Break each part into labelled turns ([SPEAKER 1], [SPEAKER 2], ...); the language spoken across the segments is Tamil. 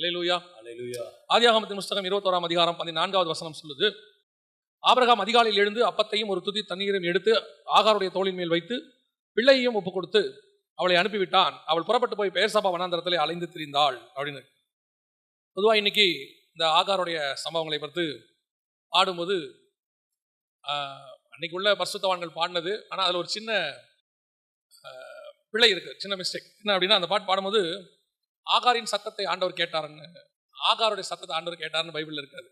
[SPEAKER 1] அல்லேலூயா
[SPEAKER 2] Hallelujah.
[SPEAKER 1] ஆதியாகமத்தின் புஸ்தகம் இருபத்தோராம் அதிகாரம் பதினான்காவது வசனம் சொல்லுது. ஆபிரகாம் அதிகாலையில் எழுந்து அப்பத்தையும் ஒரு துதி தண்ணீரையும் எடுத்து ஆகாருடைய தோளின் மேல் வைத்து பிள்ளையையும் ஒப்பு கொடுத்து அவளை அனுப்பிவிட்டான். அவள் புறப்பட்டு போய் பெயர்சபா வனாந்தரத்திலே அலைந்து திரிந்தாள் அப்படின்னு. பொதுவா இன்னைக்கு இந்த ஆகாருடைய சம்பவங்களை பார்த்து ஆடும்போது அன்னைக்கு உள்ள பரிசுத்தவான்கள் பாடினது. ஆனா அதுல ஒரு சின்ன ஆஹ், பிழை இருக்கு. சின்ன மிஸ்டேக் என்ன அப்படின்னா அந்த பாட்டு பாடும்போது ஆகாரின் சத்தத்தை ஆண்டவர் கேட்டாருன்னு ஆகாருடைய சத்தத்தை ஆண்டவர் கேட்டாருன்னு பைபிள் இருக்காது.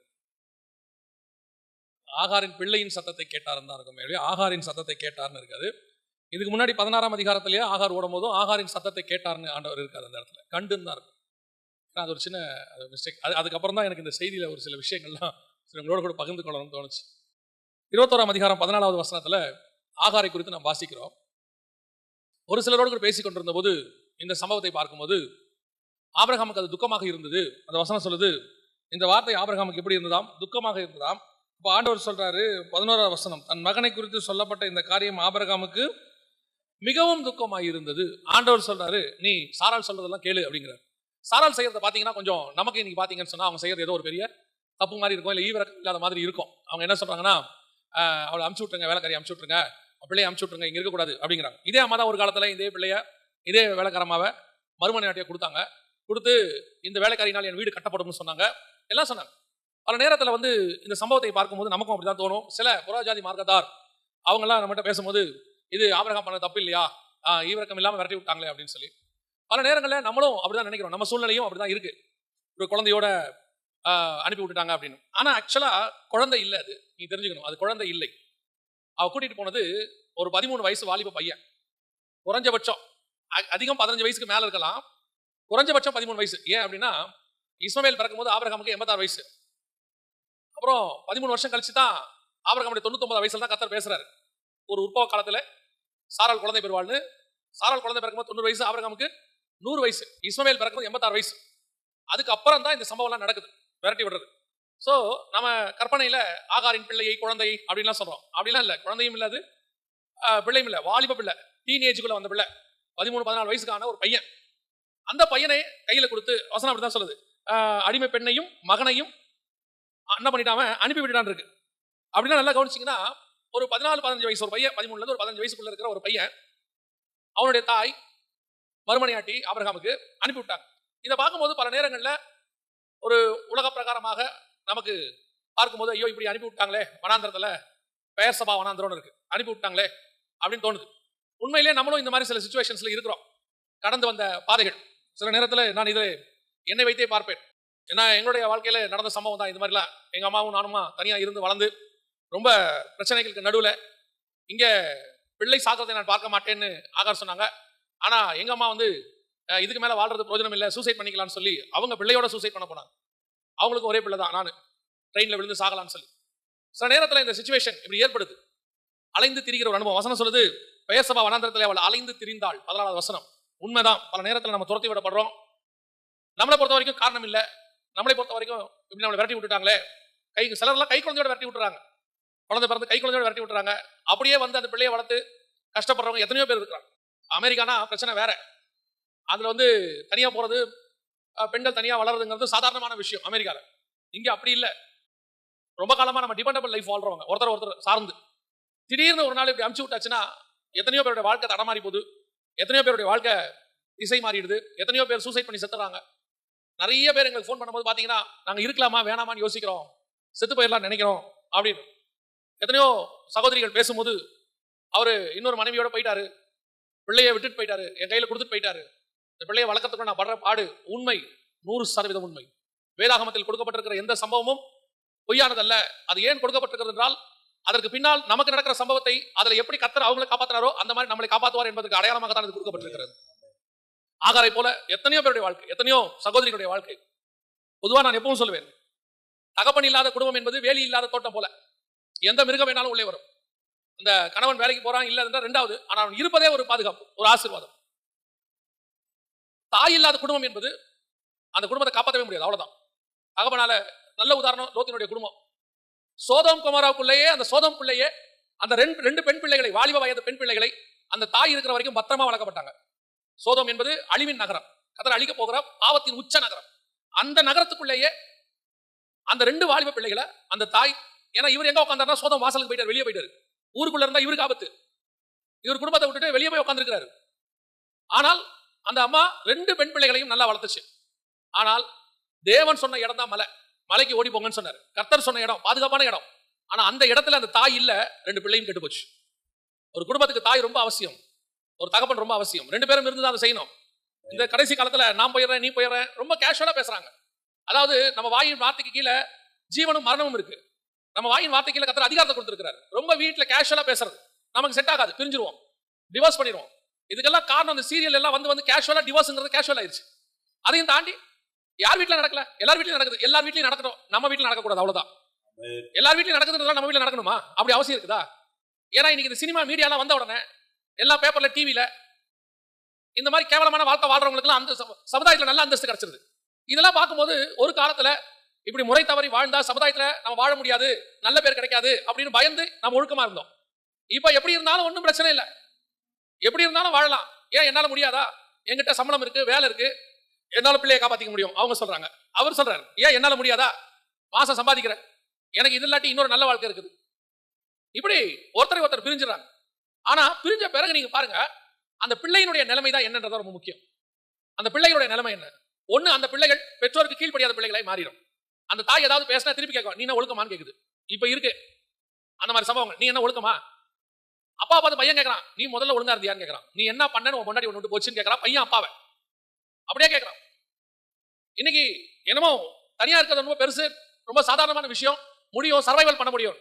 [SPEAKER 1] ஆகாரின் பிள்ளையின் சத்தத்தை கேட்டாருன்னு தான் இருக்கும். மேலே ஆகாரின் சத்தத்தை கேட்டார்னு இருக்காது. இதுக்கு முன்னாடி பதினாறாம் அதிகாரத்திலேயே ஆகார் ஓடும் போதும் ஆகாரின் சத்தத்தை கேட்டார்னு ஆண்டவர் இருக்காது அந்த இடத்துல. கண்டுன்னு தான் இருக்கும். அது ஒரு சின்ன மிஸ்டேக் அது அதுக்கப்புறம் தான் எனக்கு இந்த செய்தியில் ஒரு சில விஷயங்கள்லாம் உங்களோட கூட பகிர்ந்து கொள்ளணும்னு தோணுச்சு. இருபத்தோராம் அதிகாரம் பதினாலாவது வசனத்தில் ஆகாரை குறித்து நாம் வாசிக்கிறோம். ஒரு சிலரோடு கூட பேசிக் கொண்டிருந்த போது இந்த சம்பவத்தை பார்க்கும்போது ஆபிரகாமுக்கு அது துக்கமாக இருந்தது. அந்த வசனம் சொல்லுது இந்த வார்த்தை ஆபிரகாமுக்கு எப்படி இருந்ததாம்? துக்கமாக இருந்ததாம். இப்போ ஆண்டவர் சொல்றாரு பதினோராவது வசனம் தன் மகனை குறித்து சொல்லப்பட்ட இந்த காரியம் ஆபரகாமுக்கு மிகவும் துக்கமாக இருந்தது. ஆண்டவர் சொல்றாரு நீ சாரால் சொல்றதெல்லாம் கேளு அப்படிங்கிறார். சாரால் செய்கிறத பார்த்தீங்கன்னா கொஞ்சம் நமக்கு இன்னைக்கு பார்த்தீங்கன்னு சொன்னால் அவங்க செய்யறது ஏதோ ஒரு பெரிய தப்பு மாதிரி இருக்கும் இல்லை ஈவிரக்கம் இல்லாத மாதிரி இருக்கும். அவங்க என்ன சொல்றாங்கன்னா அவளை அமுச்சு விட்ருங்க வேலைக்காரி அமுச்சு விட்ருங்க பிள்ளையை அமுச்சு விட்ருங்க இங்கே இருக்கக்கூடாது. அப்படிங்கிறாங்க. இதே அம்மா தான் ஒரு காலத்தில் இதே பிள்ளைய இதே வேலைக்காரமாவை மறுமணி நாட்டியை கொடுத்தாங்க. கொடுத்து இந்த வேலைக்காரினால் என் வீடு கட்டப்படும்னு சொன்னாங்க. எல்லாம் சொன்னாங்க. பல நேரத்தில் வந்து இந்த சம்பவத்தை பார்க்கும்போது நமக்கும் அப்படி தான் தோணும். சில புறாஜாதி மார்க்கத்தார் அவங்கெல்லாம் நம்மகிட்ட பேசும்போது இது ஆபரகம் பண்ண தப்பு இல்லையா? ஆஹ் ஈவிரக்கம் இல்லாமல் விரட்டி விட்டாங்களே அப்படின்னு சொல்லி. பல நேரங்களில் நம்மளும் அப்படிதான் நினைக்கிறோம். நம்ம சூழ்நிலையும் அப்படி தான் இருக்குது ஒரு குழந்தையோட அனுப்பி விட்டுட்டாங்க அப்படின்னு. ஆனால் ஆக்சுவலாக குழந்தை இல்லை அது. நீ தெரிஞ்சுக்கணும். அது குழந்தை இல்லை. அவ கூட்டிகிட்டு போனது ஒரு பதிமூணு வயசு வாலிப பையன். குறைஞ்சபட்சம் அ- அதிகம் பதினஞ்சு வயசுக்கு மேலே இருக்கலாம். குறைஞ்சபட்சம் பதிமூணு வயசு. ஏன் அப்படின்னா இஸ்மவேல் பிறக்கும்போது ஆபிரகாமுக்கு எண்பத்தாறு வயசு. அப்புறம் பதிமூணு வருஷம் கழிச்சு தான் ஆபிரகாமுடைய தொண்ணூத்தொன்பது வயசுல தான் கத்தர் பேசுறாரு. ஒரு உற்பவ காலத்தில் சாரால் குழந்தை பெறுவாள்னு. சாரால் குழந்தை பிறக்கும்போது தொண்ணூறு வயசு ஆபிரகாமுக்கு நூறு வயசு. இஸ்மவேல் பிறக்கும்போது எண்பத்தாறு வயசு. அதுக்கப்புறம் தான் இந்த சம்பவம்லாம் நடக்குது. விரட்டி விடுறது. ஸோ நம்ம கற்பனையில் ஆகாரின் பிள்ளையை குழந்தை அப்படின்லாம் சொல்கிறோம் அப்படிலாம் இல்லை. குழந்தையும் இல்லை அது. பிள்ளையும் இல்லை. வாலிப பிள்ளை. டீனேஜுக்குள்ள வந்த பிள்ளை. பதிமூணு பதினாலு வயசுக்கான ஒரு பையன். அந்த பையனை கையில் கொடுத்து வசனம் அப்படிதான் சொல்லுது. அடிமை பெண்ணையும் மகனையும் என்ன பண்ணிட்டாம அனுப்பி விட்டுட்டான் இருக்கு. அப்படின்னா நல்லா கவனிச்சிங்கன்னா ஒரு பதினாலு பதினஞ்சு வயசு ஒரு பையன் பதிமூணுலேருந்து ஒரு பதினஞ்சு வயசுக்குள்ள இருக்கிற ஒரு பையன் அவனுடைய தாய் மறுமணியாட்டி ஆபரகாமுக்கு அனுப்பிவிட்டாங்க இதை பார்க்கும்போது பல நேரங்களில் ஒரு உலக பிரகாரமாக நமக்கு பார்க்கும்போது ஐயோ இப்படி அனுப்பி விட்டாங்களே வனாந்திரத்துல பெயர் சபா வனாந்திரம்னு இருக்கு. அனுப்பி விட்டாங்களே அப்படின்னு தோணுது. உண்மையிலேயே நம்மளும் இந்த மாதிரி சில சுச்சுவேஷன்ஸில் இருக்கிறோம். கடந்து வந்த பாதைகள். சில நேரத்தில் நான் இதை என்னை வைத்தே பார்ப்பேன். ஏன்னா எங்களுடைய வாழ்க்கையில் நடந்த சம்பவம் தான் இது மாதிரிலாம் எங்கள் அம்மாவும் நானுமா தனியாக இருந்து வளர்ந்து ரொம்ப பிரச்சனைகளுக்கு நடுவில் இங்கே பிள்ளை சாக்கிறதை நான் பார்க்க மாட்டேன்னு ஆகார் சொன்னாங்க. ஆனால் எங்கள் அம்மா வந்து இதுக்கு மேலே வாழ்றது பிரயோஜனம் இல்லை சூசைட் பண்ணிக்கலாம்னு சொல்லி அவங்க பிள்ளையோட சூசைட் பண்ண போனாங்க. அவங்களுக்கு ஒரே பிள்ளை தான் நான். ட்ரெயினில் விழுந்து சாகலாம்னு சொல்லி. சில நேரத்தில் இந்த சுச்சுவேஷன் இப்படி ஏற்படுது. அலைந்து திரிகிற ஒரு அனுபவம். வசனம் சொல்லுது பெயர் சபா வனாந்திரத்தில் அவள் அலைந்து திரிந்தாள். பதினாலாவது வசனம். உண்மைதான். பல நேரத்தில் நம்ம துரத்தி விடப்படுறோம். நம்மளை பொறுத்த வரைக்கும் காரணம் இல்லை. நம்மளை பொறுத்த வரைக்கும் இப்படி நம்மளை விரட்டி விட்டுட்டாங்களே. கை சிலர்லாம் கை குழந்தையோட விரட்டி விட்டுறாங்க. குழந்தை பிறந்து கை குழந்தையோட விரட்டி விட்டுறாங்க. அப்படியே வந்து அந்த பிள்ளையை வளர்த்து கஷ்டப்படுறவங்க எத்தனையோ பேர் இருக்கிறாங்க. அமெரிக்கானா பிரச்சனை வேற. அதில் வந்து தனியாக போகிறது பெண்கள் தனியாக வளருதுங்கிறது சாதாரணமான விஷயம் அமெரிக்காவில் இங்கே அப்படி இல்லை. ரொம்ப காலமாக நம்ம டிபெண்டபிள் லைஃப் வாழ்றவங்க. ஒருத்தர் ஒருத்தர் சார்ந்து. திடீர்னு ஒரு நாள் இப்படி அமுச்சு விட்டாச்சுன்னா எத்தனையோ பேருடைய வாழ்க்கை தடமாறி போகுது. எத்தனையோ பேருடைய வாழ்க்கை திசை மாறிடுது. எத்தனையோ பேர் சூசைட் பண்ணி செத்துறாங்க. நிறைய பேர் எங்களுக்கு ஃபோன் பண்ணும்போது பார்த்தீங்கன்னா நாங்கள் இருக்கலாமா வேணாமான்னு யோசிக்கிறோம். செத்து போயிடலாம் நினைக்கிறோம். அப்படின்னு. எத்தனையோ சகோதரிகள் பேசும்போது அவர் இன்னொரு மனைவியோட போயிட்டாரு. பிள்ளையை விட்டுட்டு போயிட்டாரு. என் கையில் கொடுத்துட்டு போயிட்டாரு. இந்த பிள்ளையை வளர்க்கறதுக்கு நான் படுற பாடு உண்மை. நூறு சதவீதம் உண்மை. வேதாகமத்தில் கொடுக்கப்பட்டிருக்கிற எந்த சம்பவமும் பொய்யானதல்ல. அது ஏன் கொடுக்கப்பட்டிருக்கிறது என்றால் அதற்கு பின்னால் நமக்கு நடக்கிற சம்பவத்தை அதில் எப்படி கத்தர் அவங்களை காப்பாத்துறாரோ அந்த மாதிரி நம்மளை காப்பாற்றுவார் என்பதற்கு அடையாளமாக தான் இது கொடுக்கப்பட்டிருக்கிறது. ஆகாரை போல எத்தனையோ பேருடைய வாழ்க்கை எத்தனையோ சகோதரிகளுடைய வாழ்க்கை. பொதுவா நான் எப்பவும் சொல்லுவேன் தகப்பன் இல்லாத குடும்பம் என்பது வேலி இல்லாத தோட்டம் போல. எந்த மிருகம் வேணாலும் உள்ளே வரும். அந்த கணவன் வேலைக்கு போறான் இல்லை என்றால் ரெண்டாவது ஆனால் அவன் இருப்பதே ஒரு பாதுகாப்பு ஒரு ஆசீர்வாதம். தாய் இல்லாத குடும்பம் என்பது அந்த குடும்பத்தை காப்பாற்றவே முடியாது அவ்வளவுதான். தகப்பனால நல்ல உதாரணம் லோத்தினுடைய குடும்பம். சோதம் குமாராவுக்குள்ளேயே அந்த சோதம் பிள்ளையே அந்த ரெண்டு ரெண்டு பெண் பிள்ளைகளை வாலிப வயது பெண் பிள்ளைகளை அந்த தாய் இருக்கிற வரைக்கும் பத்திரமா வளர்க்கப்பட்டாங்க. சோதம் என்பது அழிவின் நகரம். கதர் அழிக்க போகிற பாவத்தின் உச்ச நகரம். அந்த நகரத்துக்குள்ளேயே அந்த ரெண்டு வாலிப பிள்ளைகளை அந்த தாய் ஏன்னா இவர் எங்க உட்காந்தாருன்னா சோதம் வாசலுக்கு போயிட்டார் வெளியே போயிட்டாரு. ஊருக்குள்ள இருந்தா இவருக்கு ஆபத்து. இவர் குடும்பத்தை விட்டுட்டு வெளியே போய் உட்காந்துருக்கிறாரு ஆனால் அந்த அம்மா ரெண்டு பெண் பிள்ளைகளையும் நல்லா வளர்த்துச்சு. ஆனால் தேவன் சொன்ன இடம் தான் மலை. மலைக்கு ஓடி போங்கன்னு சொன்னார். கர்த்தர் சொன்ன இடம் பாதுகாப்பான இடம். ஆனா அந்த இடத்துல அந்த தாய் இல்ல ரெண்டு பிள்ளையும் கெட்டு போச்சு. ஒரு குடும்பத்துக்கு தாய் ரொம்ப அவசியம். ஒரு தகப்பன் ரொம்ப அவசியம். ரெண்டு பேரும் இருந்து தான் அதை செய்யணும். இந்த கடைசி காலத்துல நான் போயிடுறேன் நீ போயிடுறேன் ரொம்ப கேஷுவலா பேசுறாங்க. அதாவது நம்ம வாயின் வார்த்தைக்கு கீழே ஜீவனும் மரணமும் இருக்கு. நம்ம வாயின் வார்த்தை கீழே கத்தர் அதிகாரத்தை கொடுத்துருக்காரு ரொம்ப வீட்டுல கேஷுவலா பேசுறது. நமக்கு செட் ஆகாது பிரிஞ்சிருவோம். டிவோர்ஸ் பண்ணிடுவோம். இதுக்கெல்லாம் காரணம் அந்த சீரியல் எல்லாம் வந்து வந்து கேஷுவலா டிவோர்ஸ்ங்கிறது கேஷுவல் ஆயிருச்சு. அதையும் தாண்டி யார் வீட்ல நடக்கல? எல்லார் வீட்லயும் நடக்குது. எல்லார் வீட்லயும் நடக்கட்டும் நம்ம வீட்ல நடக்கக்கூடாது அவ்வளவுதான். எல்லார் வீட்லயும் நடக்குதுன்றதால நம்ம வீட்ல நடக்கணுமா? அப்படி அவசியம் இருக்குதா? ஏன்னா இன்னைக்கு இந்த சினிமா மீடியாலாம் வந்த உடனே எல்லா பேப்பர்ல டிவில இந்த மாதிரி கேவலமான வாழ்க்கை வாழ்றவங்களுக்குலாம் அந்த சம- சமுதாயத்துல நல்ல அந்தஸ்து கிடைச்சிருது. இதெல்லாம் பார்க்கும்போது ஒரு காலத்துல இப்படி முறை தவறி வாழ்ந்தா சமுதாயத்துல நம்ம வாழ முடியாது நல்ல பேர் கிடைக்காது அப்படின்னு பயந்து நம்ம ஒழுக்கமா இருந்தோம். இப்ப எப்படி இருந்தாலும் ஒன்றும் பிரச்சனை இல்லை. எப்படி இருந்தாலும் வாழலாம். ஏன் என்னால முடியாதா? என்கிட்ட சம்பளம் இருக்கு வேலை இருக்கு. என்னால பிள்ளையை காப்பாத்திக்க முடியும்? அவங்க சொல்றாங்க. அவர் சொல்றாரு ஏன் என்னால முடியாதா? மாசம் சம்பாதிக்கிறேன். எனக்கு இது இல்லாட்டி இன்னொரு நல்ல வாழ்க்கை இருக்குது. இப்படி ஒருத்தரை ஒருத்தர் பிரிஞ்சுறாங்க. ஆனா பிரிஞ்ச பிறகு நீங்க பாருங்க அந்த பிள்ளையினுடைய நிலைமை தான் என்னன்றது ரொம்ப முக்கியம். அந்த பிள்ளைகளுடைய நிலைமை என்ன? ஒன்று அந்த பிள்ளைகள் பெற்றோருக்கு கீழ்ப்படியாத பிள்ளைகளாய் மாறிடும். அந்த தாய் ஏதாவது பேசினா திருப்பி கேட்கும் நீ என்ன ஒழுக்கமான்னு? கேக்குது. இப்ப இருக்கு. அந்த மாதிரி சம்பவங்கள். நீ என்ன ஒழுக்கமா? அப்பா பார்த்து பையன் கேட்கறான் நீ முதல்ல ஒழுங்கா இருந்தியான்னு கேட்கறான் நீ என்ன பண்ணனு உன் முன்னாடி ஒன்று விட்டு போச்சுன்னு கேட்கறான் பையன் அப்பாவை. அப்படியே கேட்கறான் இன்னைக்கு என்னமோ தனியா இருக்கிறது ரொம்ப பெருசு ரொம்ப சாதாரணமான விஷயம். முடியும் சர்வைவல் பண்ண முடியும்.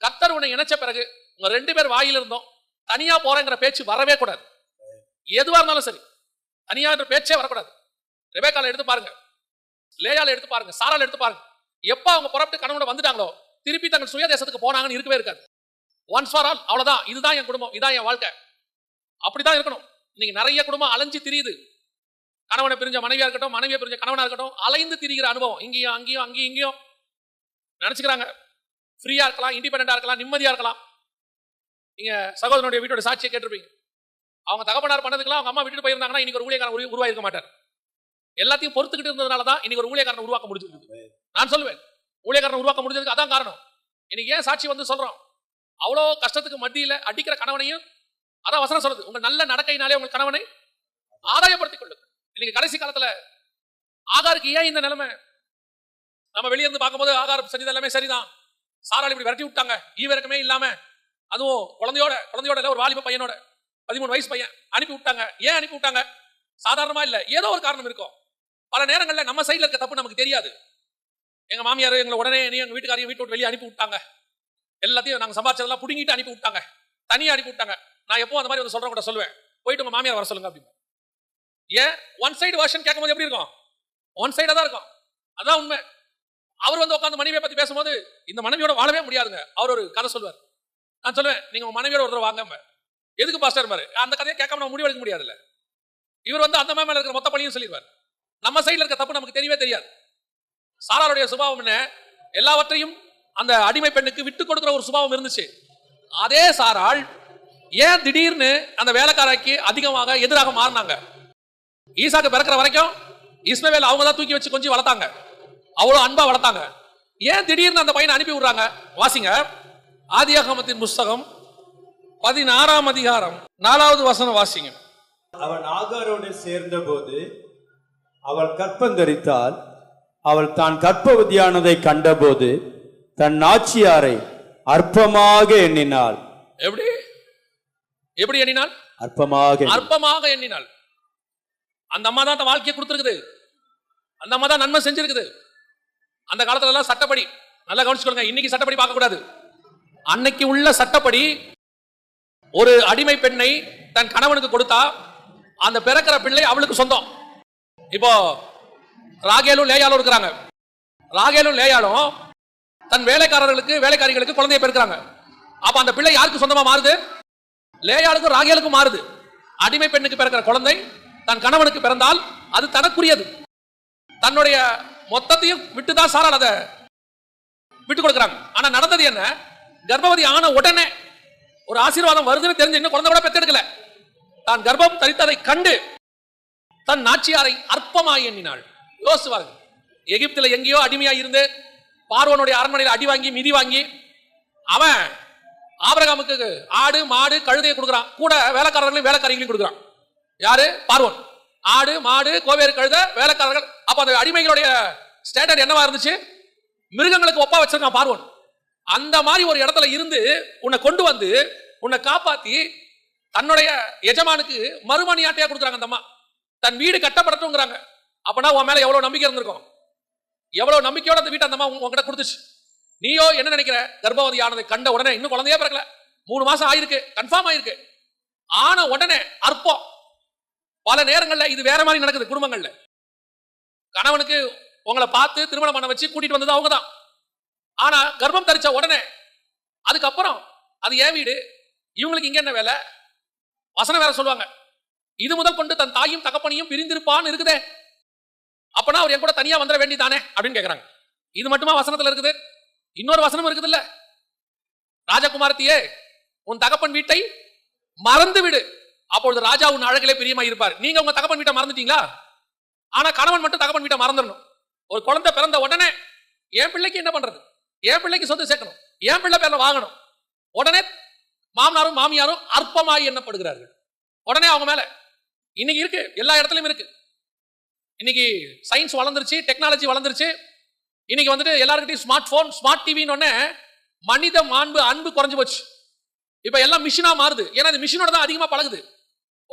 [SPEAKER 1] கத்தர் உன்னை இணைச்ச பிறகு உங்க ரெண்டு பேர் வாயில் இருந்தோம். தனியா போறேங்கிற பேச்சு வரவே கூடாது. எதுவா இருந்தாலும் சரி. தனியா என்ற பேச்சே வரக்கூடாது. ரெபேக்கால எடுத்து பாருங்க. லேயால எடுத்து பாருங்க. சாரால எடுத்து பாருங்க. எப்ப அவங்க புறப்பட்டு கணவனோட வந்துட்டாங்களோ திருப்பி தங்கள் சுயதேசத்துக்கு போனாங்கன்னு இருக்கவே இருக்காது. ஒன்ஸ் ஃபார் ஆல் அவ்வளவுதான். இதுதான் என் குடும்பம். இதான் என் வாழ்க்கை. அப்படிதான் இருக்கணும். இன்னைக்கு நிறைய குடும்பம் அலைஞ்சு திரியுது. கணவனை பிரிஞ்ச மனைவியா இருக்கட்டும் மனைவியை பிரிஞ்ச கணவனா இருக்கட்டும் அலைந்து திரிகிற அனுபவம். இங்கேயும் அங்கேயும் அங்கேயும் இங்கேயும். நினைச்சுக்கிறாங்க. ஃப்ரீயா இருக்கலாம் இண்டிபெண்டா இருக்கலாம் நிம்மதியா இருக்கலாம். நீங்க சகோதரனுடைய வீட்டோட சாட்சியை கேட்டிருப்பீங்க. அவங்க தகப்பனார் பண்ணதுக்கெல்லாம் அவங்க அம்மா விட்டுட்டு போயிருந்தாங்கன்னா இன்னைக்கு ஒரு ஊழியக்காரன் உருவாயிருக்க மாட்டார். எல்லாத்தையும் பொறுத்துக்கிட்டு இருந்ததுனால தான் இன்னைக்கு ஒரு ஊழியக்காரனை உருவாக்க முடிஞ்சிருக்கு நான் சொல்லுவேன் ஊழியக்காரனை உருவாக்க முடிஞ்சதுக்கு அதான் காரணம். இன்னைக்கு ஏன் சாட்சி வந்து சொல்றோம்? அவ்வளோ கஷ்டத்துக்கு மத்தியில் அடிக்கிற கணவனையும் அதான் வசனம் சொல்றது உங்க நல்ல நடக்கையினாலே உங்கள் கணவனை ஆதாயப்படுத்திக் கொள்ளுங்க இன்னைக்கு கடைசி காலத்துல ஆகாருக்கு ஏன் இந்த நிலைமை? நம்ம வெளியே இருந்து பார்க்கும்போது ஆகாரம் செஞ்சது எல்லாமே சரிதான். சாரால் இப்படி விரட்டி விட்டாங்க. ஈவிரக்கமே இல்லாம அதுவும் குழந்தையோட குழந்தையோட இல்ல ஒரு வாலிப பையனோட பதிமூணு வயசு பையன் அனுப்பி விட்டாங்க. ஏன் அனுப்பி விட்டாங்க? சாதாரணமா இல்ல. ஏதோ ஒரு காரணம் இருக்கும். பல நேரங்கள்ல நம்ம சைடில் இருக்க தப்பு நமக்கு தெரியாது. எங்க மாமியார் எங்களை உடனே நீ எங்க வீட்டுக்காரையும் வீட்டு விட்டு வெளியே அனுப்பி விட்டாங்க. எல்லாத்தையும் நாங்க சம்பாதிச்சதெல்லாம் புடுங்கிட்டு அனுப்பி விட்டாங்க. தனியா அனுப்பி விட்டாங்க. நான் எப்போ அந்த மாதிரி வந்து சொல்றேன் கூட சொல்லுவேன். போயிட்டு உங்க மாமியார் வர சொல்லுங்க அப்படின்னு ஏன் ஒன் சைடு வருஷன் கேட்கும்போது எப்படி இருக்கும்? ஒன் சைடாக தான் இருக்கும். அதான் உண்மை. அவர் வந்து உட்காந்து மனைவியை பற்றி பேசும்போது இந்த மனைவியோட வாழவே முடியாதுங்க. அவர் ஒரு கதை சொல்வார் நான் சொல்லுவேன் நீங்கள் உங்கள் மனைவியோட ஒருத்தர் வாங்க எதுக்கு பாஸ்டர் பாரு அந்த கதையை கேட்காம நம்ம முடிவெடுக்க முடியாதுல்ல. இவர் வந்து அந்த மேல இருக்கிற மொத்த பழியும் சொல்லிடுவார். நம்ம சைடில் இருக்க தப்பு நமக்கு தெரியவே தெரியாது. சாராளுடைய சுபாவம் என்ன? எல்லாவற்றையும் அந்த அடிமை பெண்ணுக்கு விட்டு கொடுக்குற ஒரு சுபாவம் இருந்துச்சு. அதே சாராள் ஏன் திடீர்னு அந்த வேலைக்காரருக்கு அதிகமாக எதிராக மாறினாங்க? ஈசாக்கு பிறக்கிற வரைக்கும் இஸ்மவேல் அவங்க தான் தூக்கி வச்சு கொஞ்சம் வளர்த்தாங்க. அவ்வளவு அன்பா வளர்த்தாங்க. ஏன் திடீர்னு அந்த பையனை அனுப்பி விடுறாங்க? வாசிங்க. ஆதியாகமத்தின் புஸ்தகம் பதினாறாம் அதிகாரம். நாலாவது வசனம் வாசிங்க.
[SPEAKER 2] அவன் ஆகாரோடு சேர்ந்தபோது அவள் கற்பந்தரித்தால் அவள் தான் கற்பவதியானதை கண்டபோது தன் நாச்சியாரை அற்பமாக எண்ணினாள்.
[SPEAKER 1] எப்படி? எப்படி எண்ணினாள்?
[SPEAKER 2] அற்பமாக.
[SPEAKER 1] அற்பமாக எண்ணினாள். அந்த அம்மா தான் அந்த வாழ்க்கையை கொடுத்துருக்குது. அந்த அம்மா தான் நன்மை செஞ்சிருக்குது. அந்த காலத்துல எல்லாம் சட்டப்படி நல்லா கவனிச்சுக்கோங்க இன்னைக்கு சட்டப்படி பார்க்க கூடாது அன்னைக்கு உள்ள சட்டப்படி ஒரு அடிமை பெண்ணை தன் கணவனுக்கு கொடுத்தா அந்த பிறக்கிற பிள்ளை அவளுக்கு சொந்தம். இப்போ ராகேலும் லேயாலும் இருக்கிறாங்க. ராகேலும் லேயாலும் தன் வேலைக்காரர்களுக்கு வேலைக்காரிகளுக்கு குழந்தைய பெருக்கிறாங்க. அப்ப அந்த பிள்ளை யாருக்கு சொந்தமா மாறுது? லேயாளுக்கும் ராகேலுக்கும் மாறுது. அடிமை பெண்ணுக்கு பிறக்கிற குழந்தை தன் கணவனுக்கு பிறந்தால் அது தனக்குரியது. தன்னுடைய மொத்தத்தையும் விட்டுதான் சாரால் அதை விட்டு கொடுக்குறாங்க. ஆனா நடந்தது என்ன? கர்ப்பவதி ஆன உடனே ஒரு ஆசீர்வாதம் வருதுன்னு தெரிஞ்சு இன்னும் குழந்தை கூட பெற்றெடுக்கல தான் கர்ப்பம் தரித்ததை கண்டு தன் நாச்சியாரை அற்பமாய் எண்ணினாள். யோசிச்சு எகிப்தில் எங்கேயோ அடிமையா இருந்து பார்வனுடைய அரண்மனையில் அடி வாங்கி மிதி வாங்கி அவன் ஆபரகாமுக்கு ஆடு மாடு கழுதையை கொடுக்குறான். கூட வேலைக்காரர்களையும் வேலைக்காரிகளையும் கொடுக்குறான். யாரு? பார்வன். ஆடு மாடு கோவேறு கழுத வேலைக்காரர்கள். அப்ப அந்த அடிமைகளுடைய ஸ்டேட்டர்ட் என்னவா இருந்துச்சு? மிருகங்களுக்கு ஒப்பா வச்சிருக்கான் பார்வன். அந்த மாதிரி ஒரு இடத்துல இருந்து உன்னை கொண்டு வந்து உன்னை காப்பாத்தி தன்னுடைய எஜமானுக்கு மறுமணியாட்டையா கொடுக்குறாங்க அந்த அம்மா. தன் வீடு கட்டப்படட்டும்ங்கிறாங்க. அப்பனா உன் மேல எவ்வளவு நம்பிக்கை இருந்திருக்கும்? எவ்வளவு நம்பிக்கையோட அந்த வீட்டை அந்த அம்மா உங்ககிட்ட கொடுத்துச்சு. நீயோ என்ன நினைக்கிற? கர்ப்பவதி ஆனதை கண்ட உடனே இன்னும் குழந்தையே பிறக்கல. மூணு மாசம் ஆயிருக்கு. கன்ஃபார்ம் ஆயிருக்கு. ஆன உடனே அற்பம். பல நேரங்களில் இது வேற மாதிரி நடக்குது குடும்பங்கள்ல. கணவனுக்கு உங்களை பார்த்து திருமணம் பண்ண வச்சு கூட்டிட்டு வந்தது அவங்க தான் ஆனா கர்ப்பம் தரிச்ச உடனே அதுக்கப்புறம் அது ஏன் வீடு இவங்களுக்கு இங்க என்ன வேலை? வசனம் வேற சொல்லுவாங்க. இது முதல் கொண்டு தன் தாயும் தகப்பனையும் பிரிந்திருப்பான்னு இருக்குதே. அப்பனா அவர் என் கூட தனியா வந்துட வேண்டிதானே அப்படின்னு கேட்குறாங்க இது மட்டுமா வசனத்துல இருக்குது? இன்னொரு வசனம் இருக்குது இல்ல ராஜகுமாரத்தியே உன் தகப்பன் வீட்டை மறந்து விடு அப்பொழுது ராஜா உன் அழகிலே பிரியமா இருப்பார். நீங்க உங்க தகப்பன் வீட்டை மறந்துட்டீங்களா? ஆனா கணவன் மட்டும் தகப்பன் வீட்டை மறந்துடணும். ஒரு குழந்தை பிறந்த உடனே என் பிள்ளைக்கு என்ன பண்றது? என் பிள்ளைக்கு சொத்து சேர்க்கணும். என் பிள்ளை பேர்ல வாங்கணும். உடனே மாமனாரும் மாமியாரும் அற்பமாய் எண்ணப்படுகிறார்கள். உடனே அவங்க மேல இன்னைக்கு இருக்கு. எல்லா இடத்துலயும் இருக்கு. இன்னைக்கு சயின்ஸ் வளர்ந்துருச்சு டெக்னாலஜி வளர்ந்துருச்சு. இன்னைக்கு வந்துட்டு எல்லாருக்கிட்டையும் ஸ்மார்ட் போன் ஸ்மார்ட் டிவின்னு மனித மாண்பு அன்பு குறைஞ்சு போச்சு. இப்ப எல்லாம் மிஷினா மாறுது. ஏன்னா அது மிஷினோட தான் அதிகமா பழகுது.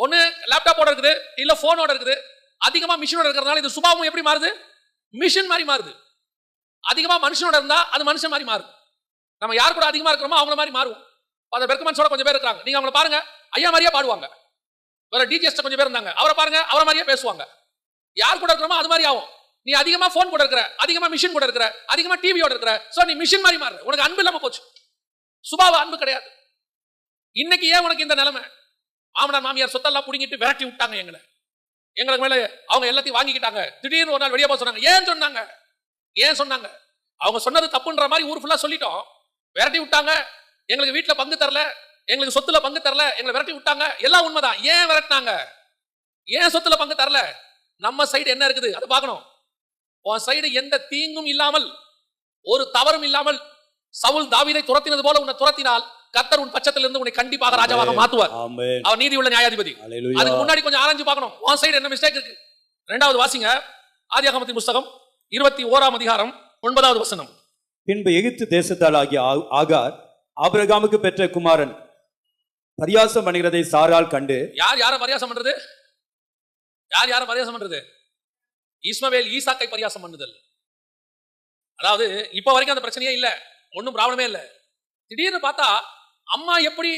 [SPEAKER 1] ஒன்று லேப்டாப்போட இருக்குது இல்லை ஃபோனோட இருக்குது. அதிகமாக மிஷினோட இருக்கிறதுனால இது சுபாவம் எப்படி மாறுது? மிஷின் மாதிரி மாறுது. அதிகமாக மனுஷனோட இருந்தால் அது மனுஷன் மாதிரி மாறுது நம்ம யார் கூட அதிகமாக இருக்கிறோமோ அவங்கள மாதிரி மாறுவோம். அந்த பெர்கமன்ஸோட கொஞ்சம் பேர் இருக்காங்க நீங்கள் அவங்கள பாருங்க. ஐயா மாதிரியே பாடுவாங்க. வேற டிஜிஎஸ் கொஞ்சம் பேர் இருந்தாங்க. அவரை பாருங்க அவரை மாதிரியே பேசுவாங்க. யார் கூட இருக்கிறோமோ அது மாதிரி ஆகும். நீ அதிகமாக ஃபோன் கூட இருக்கிற அதிகமாக மிஷின் கூட இருக்கிற அதிகமாக டிவியோட இருக்கிற ஸோ நீ மிஷின் மாதிரி மாறுற உனக்கு அன்பு இல்லாமல் போச்சு. சுபாவ அன்பு கிடையாது. இன்னைக்கு ஏன் உனக்கு இந்த நிலைமை? மாமனார் மாமியார் சொத்தெல்லாம் பிடிங்கிட்டு விரட்டி விட்டாங்க எங்களை. எங்களுக்கு மேலே அவங்க எல்லாத்தையும் வாங்கிக்கிட்டாங்க. திடீர்னு ஒரு நாள் வெளியே போக சொன்னாங்க. ஏன் சொன்னாங்க? ஏன் சொன்னாங்க? அவங்க சொன்னது தப்புன்ற மாதிரி ஊர் ஃபுல்லாக சொல்லிட்டோம். விரட்டி விட்டாங்க. எங்களுக்கு வீட்டில் பங்கு தரல. எங்களுக்கு சொத்துல பங்கு தரல. எங்களை விரட்டி விட்டாங்க. எல்லாம் உண்மைதான். ஏன் விரட்டினாங்க? ஏன் சொத்துல பங்கு தரல? நம்ம சைடு என்ன இருக்குது? அதை பார்க்கணும். உன் சைடு எந்த தீங்கும் இல்லாமல் ஒரு தவறும் இல்லாமல் சவுல் தாவிதை துரத்தினது போல உன்னை துரத்தினால் கர்த்தர் உன் பட்சத்திலிருந்து உன்னை கண்டிப்பாக ராஜாவாக மாத்துவார் அவர் நீதி உள்ள நியாயாதிபதி அதுக்கு முன்னாடி கொஞ்சம் ஆராய்ஞ்சு பார்க்கணும். உன் சைடு என்ன மிஸ்டேக் இருக்கு? ரெண்டாவது வாசிங்க. ஆதியாகமத்தின் புஸ்தகம் இருபத்தி ஓராம் அதிகாரம் ஒன்பதாவது வசனம்.
[SPEAKER 2] பின்பு எகிப்து தேசத்தால் ஆகிய ஆகார் ஆபிரகாமுக்கு பெற்ற குமாரன் பரியாசம் பண்ணுகிறதை சாரால் கண்டு
[SPEAKER 1] யார் யாரை பரியாசம் பண்றது? யார் யாரை பரியாசம் பண்றது? இஸ்மவேல் ஈசாக்கை பரியாசம் பண்ணுதல். அதாவது இப்ப வரைக்கும் அந்த பிரச்சனையே இல்ல. ஒண்ணும் ப்ராப்ளமே இல்ல. திடீர்னு பார்த்தா அம்மா எப்படி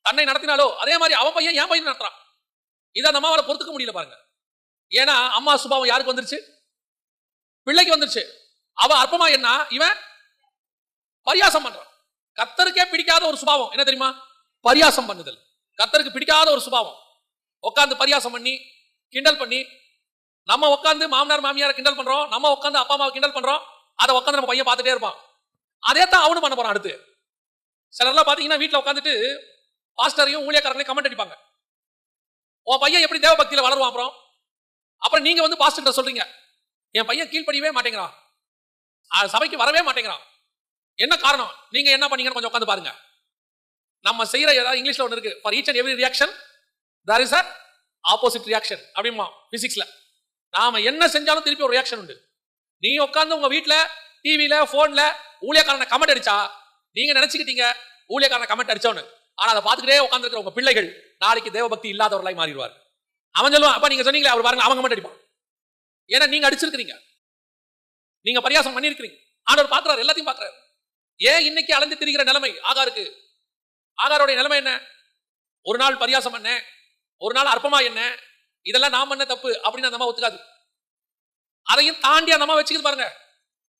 [SPEAKER 1] தன்னை நடத்தினாலோ அதே மாதிரி அவன் பையன் என் பையன் நடத்துறான். இதை அந்த அம்மாவால் பொறுத்துக்க முடியல பாருங்க. ஏன்னா அம்மா சுபாவம் யாருக்கு வந்துருச்சு? பிள்ளைக்கு வந்துருச்சு. அவ அற்பமா என்ன? இவன் பரியாசம் பண்றான். கத்தருக்கே பிடிக்காத ஒரு சுபாவம். என்ன தெரியுமா? பரியாசம் பண்ணுதல். கத்தருக்கு பிடிக்காத ஒரு சுபாவம். உட்காந்து பரியாசம் பண்ணி கிண்டல் பண்ணி நம்ம உட்காந்து மாமனார் மாமியாரை கிண்டல் பண்றோம் நம்ம உட்காந்து அப்பா அம்மாவை கிண்டல் பண்றோம் அதை உட்காந்து நம்ம பையன் பார்த்துட்டே இருப்பான். அதே தான் அவனும் பண்ண போறான் அடுத்து. சிலர்லாம் பார்த்தீங்கன்னா வீட்டில் உட்காந்துட்டு பாஸ்டரையும் ஊழியக்காரர்களையும் கமெண்ட் அடிப்பாங்க. உன் பையன் எப்படி தேவபக்தியில் வளருவான் அப்புறம்? அப்புறம் நீங்கள் வந்து பாஸ்டர் சொல்றீங்க என் பையன் கீழ்ப்படியவே மாட்டேங்கிறான். சபைக்கு வரவே மாட்டேங்கிறான். என்ன காரணம்? நீங்கள் என்ன பண்ணீங்கன்னு கொஞ்சம் உட்காந்து பாருங்க. நம்ம செய்யற ஏதாவது இங்கிலீஷ்ல ஒன்று இருக்கு. For each and every reaction there is a opposite reaction அப்படிமா பிசிக்ஸ்ல நாம என்ன செஞ்சாலும் திருப்பி ஒரு ரியாக்ஷன் உண்டு. நீ உட்காந்து உங்க வீட்டில் டிவியில் ஃபோனில் ஊழியக்காரனை கமெண்ட் அடிச்சா நீங்க நினைச்சுக்கிட்டீங்க ஊழியக்காரன் கமெண்ட் அடிச்சவனு. ஆனா அதை பார்த்துக்கிட்டே உட்காந்துருக்கிற உங்க பிள்ளைகள் நாளைக்கு தேவபக்தி இல்லாதவர்களாய் மாறிடுவார் அவன் சொல்லுவான் அப்ப நீங்க சொன்னீங்களே அவர் பாருங்க அவங்க கமெண்ட் அடிப்பான். ஏன்னா நீங்க அடிச்சிருக்கிறீங்க. நீங்க பரியாசம் பண்ணியிருக்கிறீங்க. ஆனவர் பாக்குறாரு எல்லாத்தையும் பாக்குறாரு ஏன் இன்னைக்கு அலைந்து திரிகிற நிலைமை ஆகாருக்கு? ஆகாரோடைய நிலைமை என்ன? ஒரு நாள் பரியாசம் பண்ண ஒரு நாள் அற்பமா என்ன? இதெல்லாம் நான் பண்ண தப்பு அப்படின்னு அந்த அம்மா ஒத்துக்காது. அதையும் தாண்டி அந்த அம்மா வச்சுக்கிது பாருங்க.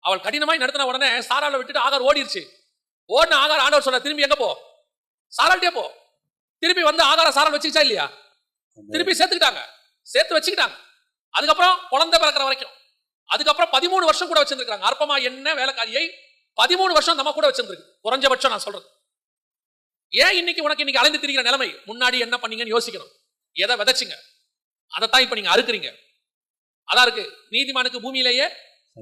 [SPEAKER 1] அவள் கடினமாய் நடத்தின உடனே சாராவில் விட்டுட்டு ஆகார் ஓடிடுச்சு ஓடின ஆகார் ஆண்டவர் சொல்ல திரும்பி எங்க போ? சாராள்கிட்டே போ. திருப்பி வந்து ஆகார சாரால் வச்சுக்கிச்சா இல்லையா? திருப்பி சேர்த்துக்கிட்டாங்க. சேர்த்து வச்சுக்கிட்டாங்க. அதுக்கப்புறம் குழந்தை பிறக்கிற வரைக்கும். அதுக்கப்புறம் பதிமூணு வருஷம் கூட வச்சிருக்காங்க அற்பமா என்ன வேலைக்காரியை பதிமூணு வருஷம் நம்ம கூட வச்சிருக்கு குறைஞ்சபட்சம் நான் சொல்றது. ஏன் இன்னைக்கு உனக்கு இன்னைக்கு அலைந்து திரிகிற நிலைமை? முன்னாடி என்ன பண்ணீங்கன்னு யோசிக்கணும். எதை விதைச்சிங்க? அதைத்தான் இப்ப நீங்க அறுக்குறீங்க. அதான் இருக்கு. நீதிமானுக்கு பூமியிலேயே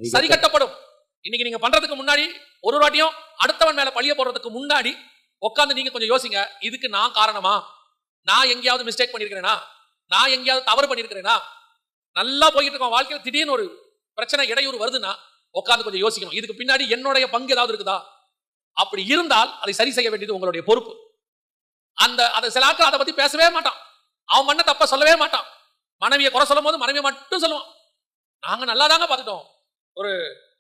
[SPEAKER 1] சரி கட்டப்படும். இன்னைக்கு நீங்க பண்றதுக்கு முன்னாடி ஒரு வாட்டியும் அடுத்தவன் மேல பழிய போடுறதுக்கு முன்னாடி உட்காந்து நீங்க கொஞ்சம் யோசிங்க இதுக்கு நான் காரணமா? நான் எங்கேயாவது மிஸ்டேக் பண்ணிருக்கிறேனா? நான் எங்கேயாவது தவறு பண்ணிருக்கிறேனா? நல்லா போயிட்டு இருக்கோம். வாழ்க்கையில் திடீர்னு ஒரு பிரச்சனை இடையூறு வருதுன்னா உட்காந்து கொஞ்சம் யோசிக்கணும். இதுக்கு பின்னாடி என்னுடைய பங்கு ஏதாவது இருக்குதா? அப்படி இருந்தால் அதை சரி செய்ய வேண்டியது உங்களுடைய பொறுப்பு. அந்த அதை சில ஆட்கள் அதை பத்தி பேசவே மாட்டான். அவன் பண்ண தப்ப சொல்லவே மாட்டான். மனைவியை குறை சொல்லும் போது மனைவியை மட்டும் சொல்லுவான். நாங்க நல்லா தாங்க பார்த்துட்டோம். ஒரு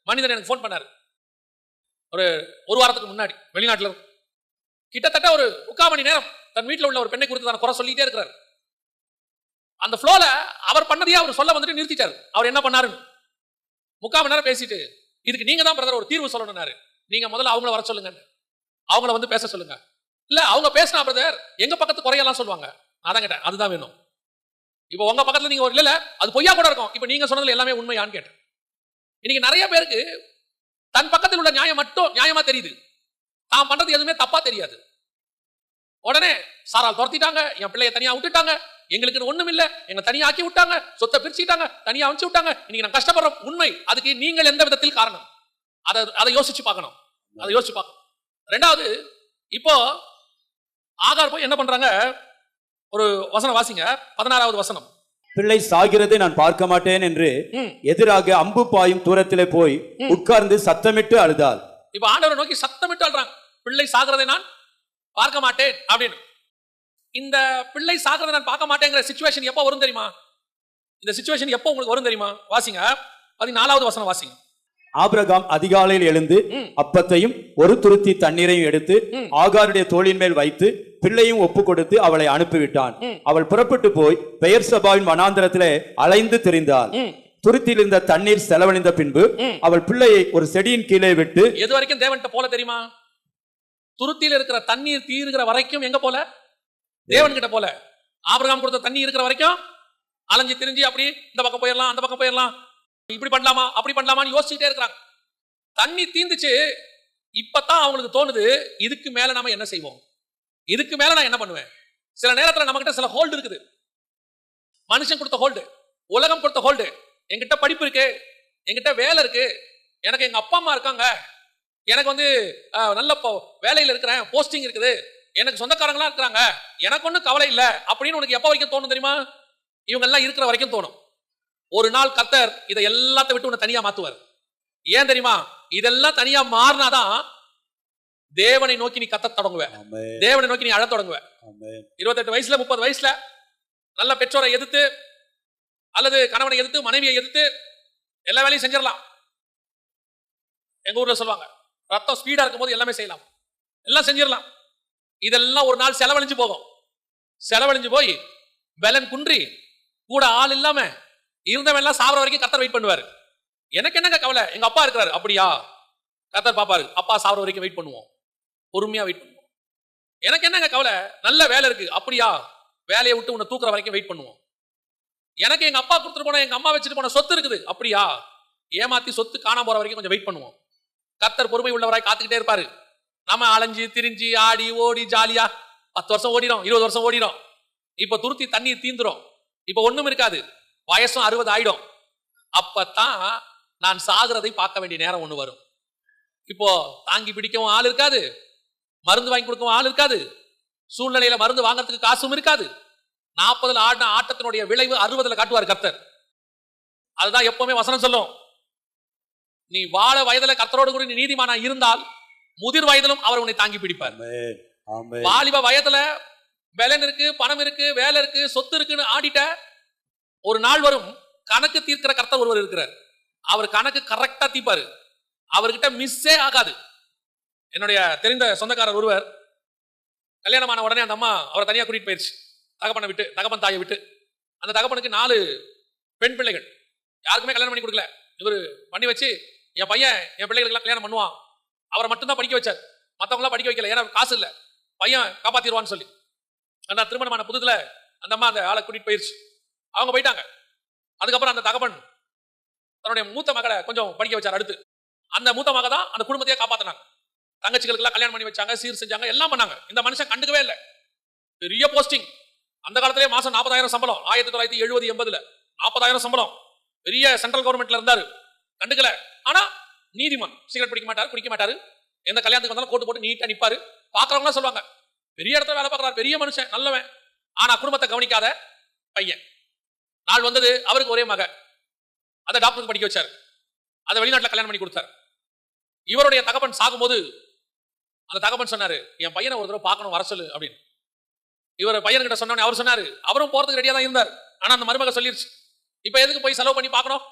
[SPEAKER 1] மனிதர் எனக்கு ஃபோன் பண்ணார். ஒரு ஒரு வாரத்துக்கு முன்னாடி வெளிநாட்டில் கிட்டத்தட்ட ஒரு முக்கால் மணி நேரம் தன் வீட்டில் உள்ள ஒரு பெண்ணை குறித்து தான் குறை சொல்லிட்டே இருக்கிறார். அந்த ஃப்ளோவில் அவர் பண்ணதையே அவர் சொல்ல வந்துட்டு நிறுத்திட்டார். அவர் என்ன பண்ணாருன்னு? முக்கால் மணி நேரம் பேசிட்டு இதுக்கு நீங்கள் தான் பிரதர் ஒரு தீர்வு சொல்லணும்னாரு. நீங்கள் முதல்ல அவங்கள வர சொல்லுங்க அவங்கள வந்து பேச சொல்லுங்க. இல்லை அவங்க பேசினா பிரதர் எங்கள் பக்கத்து குறையெல்லாம் சொல்லுவாங்க. அதான் கேட்டேன் அதுதான் வேணும். இப்போ உங்கள் பக்கத்தில் நீங்கள் ஒரு இல்லை அது பொய்யா கூட இருக்கும். இப்போ நீங்கள் சொன்னதில் எல்லாமே உண்மையான்னு கேட்டேன். இன்னைக்கு நிறைய பேருக்கு தன் பக்கத்தில் உள்ள நியாயம் மட்டும் நியாயமா தெரியுது. தான் பண்றது எதுவுமே தப்பா தெரியாது. உடனே சாரால் துரத்திட்டாங்க என் பிள்ளைய தனியா விட்டுட்டாங்க எங்களுக்கு ஒண்ணும் இல்ல எங்க தனியா ஆக்கி விட்டாங்க சொத்தை பிரிச்சுட்டாங்க தனியா அனுப்பிச்சு விட்டாங்க. இன்னைக்கு நான் கஷ்டப்படுற உண்மை அதுக்கு நீங்கள் எந்த விதத்தில் காரணம்? அதை அதை யோசிச்சு பார்க்கணும். அதை யோசிச்சு பார்க்கணும். ரெண்டாவது இப்போ ஆகார் போய் என்ன பண்றாங்க? ஒரு வசனம் வாசிங்க. பதினாறாவது வசனம்.
[SPEAKER 2] பிள்ளை சாகிறதை நான் பார்க்க மாட்டேன் என்று. எதிராக அம்பு பாயும் தூரத்திலே போய். உட்கார்ந்து சத்தமிட்டு அழுதாள்
[SPEAKER 1] இப்ப ஆண்டவரை நோக்கி சத்தமிட்டு அழுறாங்க பிள்ளை சாகிறதை நான் பார்க்க மாட்டேன் அப்படின்னு இந்த பிள்ளை சாகிறதை நான் பார்க்க மாட்டேங்கிற சுச்சுவேஷன் எப்போ வரும் தெரியுமா இந்த சுச்சுவேஷன் எப்போ உங்களுக்கு வரும் தெரியுமா வாசிங்க பதினாலாவது வசனம் வாசிங்க
[SPEAKER 2] ஆபிரகாம் அதிகாலையில் எழுந்து. அப்பத்தையும் ஒரு துருத்தி தண்ணீரையும் எடுத்து. ஆகாருடைய தோளின் மேல் வைத்து பிள்ளையும் ஒப்பு கொடுத்து அவளை அனுப்பிவிட்டான். அவள் புறப்பட்டு போய் பெயர் சபாவின் வனாந்திரத்திலே அலைந்து திரிந்தாள். துருத்தியில் இருந்த தண்ணீர் செலவழிந்த பின்பு. அவள் பிள்ளையை ஒரு செடியின் கீழே விட்டு
[SPEAKER 1] எது வரைக்கும் தேவன்கிட்ட போல தெரியுமா? துருத்தியில் இருக்கிற தண்ணீர் தீருகிற வரைக்கும் எங்க போல? தேவன் கிட்ட போல. ஆபிரகாம் கொடுத்த தண்ணி இருக்கிற வரைக்கும் அலைஞ்சு திரிஞ்சு அப்படி இந்த பக்கம் போயிடலாம் அந்த பக்கம் போயிடலாம் இப்படி பண்ணலாமா அப்படி பண்ணலாமான்னு யோசிச்சுட்டே இருக்கிறாங்க. தண்ணி தீந்துச்சு இப்பதான் அவங்களுக்கு தோணுது இதுக்கு மேல நாம என்ன செய்வோம்? இதுக்கு மேல நான் என்ன பண்ணுவேன்? சில நேரத்துல நம்ம கிட்ட சில ஹோல்டு இருக்குது. மனுஷன் கொடுத்த ஹோல்டு உலகம் கொடுத்த ஹோல்டு என்கிட்ட படிப்பு இருக்கு என்கிட்ட வேலை இருக்கு எனக்கு எங்க அப்பா அம்மா இருக்காங்க. எனக்கு வந்து நல்ல வேலையில் இருக்கிறேன் போஸ்டிங் இருக்குது. எனக்கு சொந்தக்காரங்களா இருக்கிறாங்க. எனக்கு ஒன்றும் கவலை இல்லை. அப்படின்னு உனக்கு எப்போ வரைக்கும் தோணும் தெரியுமா? இவங்க எல்லாம் இருக்கிற வரைக்கும் தோணும். ஒரு நாள் கத்தர் இதை எல்லாத்த விட்டு உன்னை தனியா மாத்துவார். ஏன் தெரியுமா? இதெல்லாம் தனியா மாறினாதான் தேவனை நோக்கி நீ கத்த தொடங்குவ. தேவனை நோக்கி நீ அழத் தொடங்குவ. இருபத்தெட்டு வயசுல முப்பது வயசுல நல்ல பெற்றோரை எதிர்த்து அல்லது கணவனை எதிர்த்து மனைவியை எதிர்த்து எல்லா வேலையும் செஞ்சிடலாம். எங்க ஊர்ல சொல்லுவாங்க ரத்தம் ஸ்பீடா இருக்கும்போது எல்லாமே செய்யலாம். எல்லாம் செஞ்சிடலாம். இதெல்லாம் ஒரு நாள் செலவழிஞ்சு போகும். செலவழிஞ்சு போய் பலன் குன்றி கூட ஆள் இல்லாம இருந்தவன் எல்லாம் சாவர வரைக்கும் கத்தர் வெயிட் பண்ணுவாரு. எனக்கு என்னங்க கவலை? எங்க அப்பா இருக்கிறாரு. அப்படியா? கத்தர் பாப்பாரு அப்பா சாவர வரைக்கும் வெயிட் பண்ணுவோம். பொறுமையா வெயிட் பண்ணுவோம். எனக்கு என்னங்க கவலை? நல்ல வேலை இருக்கு. அப்படியா? வேலையை விட்டு உன்னை தூக்குற வரைக்கும் வெயிட் பண்ணுவோம். எனக்கு எங்க அப்பா கொடுத்துட்டு போன எங்க அம்மா வச்சுட்டு போன சொத்து இருக்குது. அப்படியா? ஏமாத்தி சொத்து காணாம போற வரைக்கும் கொஞ்சம் வெயிட் பண்ணுவோம். கத்தர் பொறுமை உள்ளவராய் காத்துக்கிட்டே இருப்பாரு. நம்ம அலைஞ்சு திரிஞ்சு ஆடி ஓடி ஜாலியா. பத்து வருஷம் ஓடிடும் இருபது வருஷம் ஓடிடும். இப்ப துருத்தி தண்ணீர் தீந்துரும். இப்ப ஒண்ணும் இருக்காது. வயசும் அறுபது ஆயிடும். அப்பத்தான் நான் சாகுறதை பார்க்க வேண்டிய நேரம் ஒண்ணு வரும். இப்போ தாங்கி பிடிக்கவும் ஆள் இருக்காது. மருந்து வாங்கி கொடுக்கவும் ஆள் இருக்காது. சூழ்நிலையில மருந்து வாங்குறதுக்கு காசும் இருக்காது. நாற்பதுல ஆடின ஆட்டத்தினுடைய விளைவு அறுபதுல காட்டுவார் கர்த்தர். அதுதான் எப்பவுமே வசனம் சொல்லும். நீ வாழ வயதுல கர்த்தரோடு கூட நீ நீதிமானா இருந்தால் முதிர் வயதிலும் அவர் உன்னை தாங்கி பிடிப்பார். வாலிப வயதுல பலன் இருக்கு பணம் இருக்கு வேலை இருக்கு சொத்து இருக்குன்னு ஆடிட்ட ஒரு நாள் வரும் கணக்கு தீர்க்கிற கர்த்தர் ஒருவர் இருக்கிறார். அவர் கணக்கு கரெக்டா தீப்பாரு அவர்கிட்ட மிஸ்ஸே ஆகாது. என்னுடைய தெரிந்த சொந்தக்காரர் ஒருவர் கல்யாணமான உடனே அந்த அம்மா அவரை தனியாக கூட்டிட்டு போயிடுச்சு தகப்பனை விட்டு தகப்பன் தாயை விட்டு. அந்த தகப்பனுக்கு நாலு பெண் பிள்ளைகள். யாருக்குமே கல்யாணம் பண்ணி கொடுக்கல. இவர் பண்ணி வச்சு என் பையன் என் பிள்ளைகளுக்கெல்லாம் கல்யாணம் பண்ணுவான். அவரை மட்டும்தான் படிக்க வச்சார். மற்றவங்களாம் படிக்க வைக்கல. ஏன்னா காசு இல்லை. பையன் காப்பாத்திடுவான்னு சொல்லி. அந்த திருமணமான புதுதில் அந்த அம்மா அந்த ஆளை கூட்டிட்டு போயிடுச்சு அவங்க போயிட்டாங்க. அதுக்கப்புறம் அந்த தகப்பன் தன்னுடைய மூத்த மகளை கொஞ்சம் படிக்க வச்சார் அடுத்து. அந்த மூத்த மக தான் அந்த குடும்பத்தையே காப்பாற்றினாங்க தங்கச்சிகளுக்கெல்லாம் கல்யாணம் பண்ணி வச்சாங்க சீர் செஞ்சாங்க எல்லாம் பண்ணாங்க. இந்த மனுஷன் கண்டுக்கவே இல்லை. பெரிய போஸ்டிங் அந்த காலத்திலே மாசம் நாற்பதாயிரம் சம்பளம். ஆயிரத்தி தொள்ளாயிரத்தி எழுபது எண்பதுல நாற்பதாயிரம் சம்பளம். பெரிய சென்ட்ரல் கவர்மெண்ட்ல இருந்தாரு. கண்டுக்கல. ஆனா நீதிமன் சிகரெட் பிடிக்க மாட்டாரு குடிக்க மாட்டாரு. எந்த கல்யாணத்துக்கு வந்தாலும் கோட்டு போட்டு நீட்டா நிப்பாரு. பாக்குறவங்க சொல்லுவாங்க பெரிய இடத்துல வேலை பார்க்கறாரு பெரிய மனுஷன் நல்லவன். ஆனா குடும்பத்தை கவனிக்காத பையன். நாள் வந்தது அவருக்கு ஒரே மக. அதை டாக்டருக்கு படிக்க வச்சார். அதை வெளிநாட்டில் கல்யாணம் பண்ணி கொடுத்தார். இவருடைய தகப்பன் சாகும்போது அந்த தகப்பன் சொன்னாரு என் பையனை ஒரு தடவை பார்க்கணும் வர சொல்லு அப்படின்னு. இவர் பையன்கிட்ட சொன்னோடனே அவர் சொன்னாரு அவரும் போறதுக்கு ரெடியா தான் இருந்தார். ஆனா அந்த மருமக சொல்லிருச்சு இப்ப எதுக்கு போய் செலவு பண்ணி பார்க்கணும்?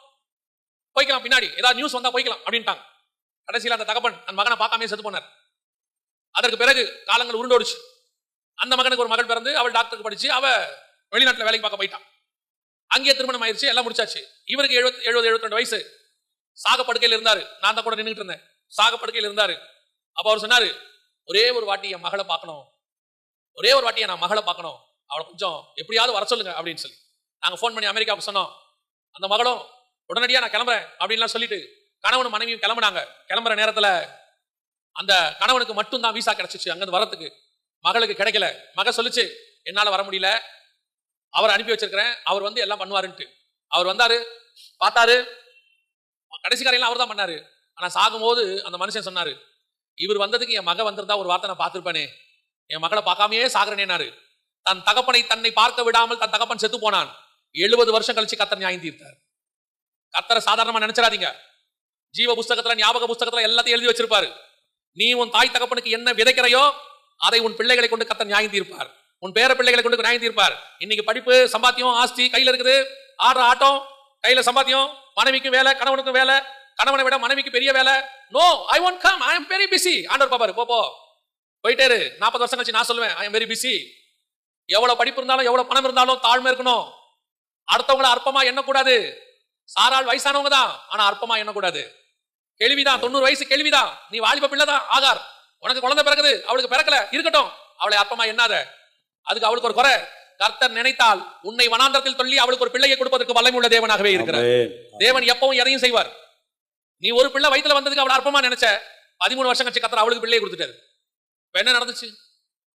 [SPEAKER 1] போய்க்கலாம் பின்னாடி. ஏதாவது நியூஸ் வந்தா போய்க்கலாம் அப்படின்ட்டாங்க. கடைசியில் அந்த தகப்பன் அந்த மகனை பார்க்காம செத்து போனார். அதற்கு பிறகு காலங்கள் உருண்டோடுச்சு. அந்த மகனுக்கு ஒரு மகள் பிறந்து அவள் டாக்டருக்கு படிச்சு அவ வெளிநாட்டில் வேலைக்கு பார்க்க போயிட்டான் அங்கேயே திருமணம் ஆயிடுச்சு எல்லாம் முடிச்சாச்சு. இவருக்கு எழுபத்தி எழுபது எழுபத்தி வயசு. சாக படுக்கையில் இருந்தாரு. நான் தான் கூட நின்றுட்டு இருந்தேன். சாக படுக்கையில் இருந்தாரு. அப்போ அவர் சொன்னாரு ஒரே ஒரு வாட்டி என் மகளை பார்க்கணும். ஒரே ஒரு வாட்டி நான் மகளை பார்க்கணும். அவளை கொஞ்சம் எப்படியாவது வர சொல்லுங்க அப்படின்னு சொல்லி. நாங்கள் ஃபோன் பண்ணி அமெரிக்காவுக்கு சொன்னோம். அந்த மகளும் உடனடியாக நான் கிளம்புறேன் அப்படின்லாம் சொல்லிட்டு கணவனும் மனைவியும் கிளம்புனாங்க. கிளம்புற நேரத்தில் அந்த கணவனுக்கு மட்டும்தான் வீசா கிடைச்சிச்சு அங்கேருந்து வரத்துக்கு மகளுக்கு கிடைக்கல. மக சொல்லுச்சு என்னால் வர முடியல. அவர் அனுப்பி வச்சிருக்கிறேன். அவர் வந்து எல்லாம் பண்ணுவாருன்ட்டு. அவர் வந்தாரு பார்த்தாரு. கடைசி காரையெல்லாம் அவர் தான் பண்ணாரு. ஆனால் சாகும்போது அந்த மனுஷன் சொன்னாரு இவர் வந்ததுக்கு என் மக வந்திருந்தா ஒரு வார்த்தை நான் பார்த்துருப்பேனே. என் மகளை பார்க்காமையே சாகரனேனாரு தன் தகப்பனை தன்னை பார்க்க விடாமல் தன் தகப்பன் செத்து போனான். எழுபது வருஷம் கழிச்சு கத்தர் நியாயம் தீர்த்தார். கத்தரை சாதாரணமா நினைச்சிடாதீங்க. ஜீவ புஸ்தகத்துல ஞாபக புஸ்தகத்துல எல்லாத்தையும் எழுதி வச்சிருப்பாரு. நீ உன் தாய் தகப்பனுக்கு என்ன விதைக்கிறையோ அதை உன் பிள்ளைகளை கொண்டு கத்தர் நியாயம் தீர்ப்பார். உன் பேர பிள்ளைகளை கொண்டு நியாயம் தீர்ப்பார். இன்னைக்கு படிப்பு சம்பாத்தியம் ஆஸ்தி கையில இருக்குது. ஆடுற ஆட்டம் கையில சம்பாத்தியம் மனைவிக்கும் வேலை கணவனுக்கும் வேலை கணவனை விட மனைவிக்கு பெரிய வேலை. No I won't come I am very busy ஆண்டவர் பாப்பாரு போ போ. போயிட்டே இரு. நாற்பது வருஷம் கழிச்சு நான் சொல்லுவேன். ஐ எம் வெரி பிஸி எவ்வளவு படிப்பு இருந்தாலும் எவ்வளவு பணம் இருந்தாலும் தாழ்மை இருக்கணும். அடுத்தவங்கள அற்பமா எண்ணக்கூடாது. சாரால் வயசானவங்க தான் ஆனா அற்பமா எண்ணக்கூடாது. கேள்விதான் தொண்ணூறு வயசு கேள்விதான். நீ வாலிப பிள்ளை தான் ஆகார். உனக்கு குழந்தை பிறகுது அவளுக்கு பிறக்கல இருக்கட்டும். அவளை அற்பமா எண்ணாத. அதுக்கு அவளுக்கு ஒரு குறை. கர்த்தர் நினைத்தால் உன்னை வனாந்தரத்தில் சொல்லி அவளுக்கு ஒரு பிள்ளையை கொடுப்பதற்கு வல்லமை உள்ள தேவனாகவே இருக்கிறார். தேவன் எப்பவும் எதையும் செய்வார். நீ ஒரு பிள்ளை வயித்துல வந்ததுக்கு அவளை அற்பமா நினைச்ச? பதிமூணு வருஷம் கழிச்சு கத்தர் அவளுக்கு பிள்ளையை கொடுத்துட்டாரு. இப்ப என்ன நடந்துச்சு?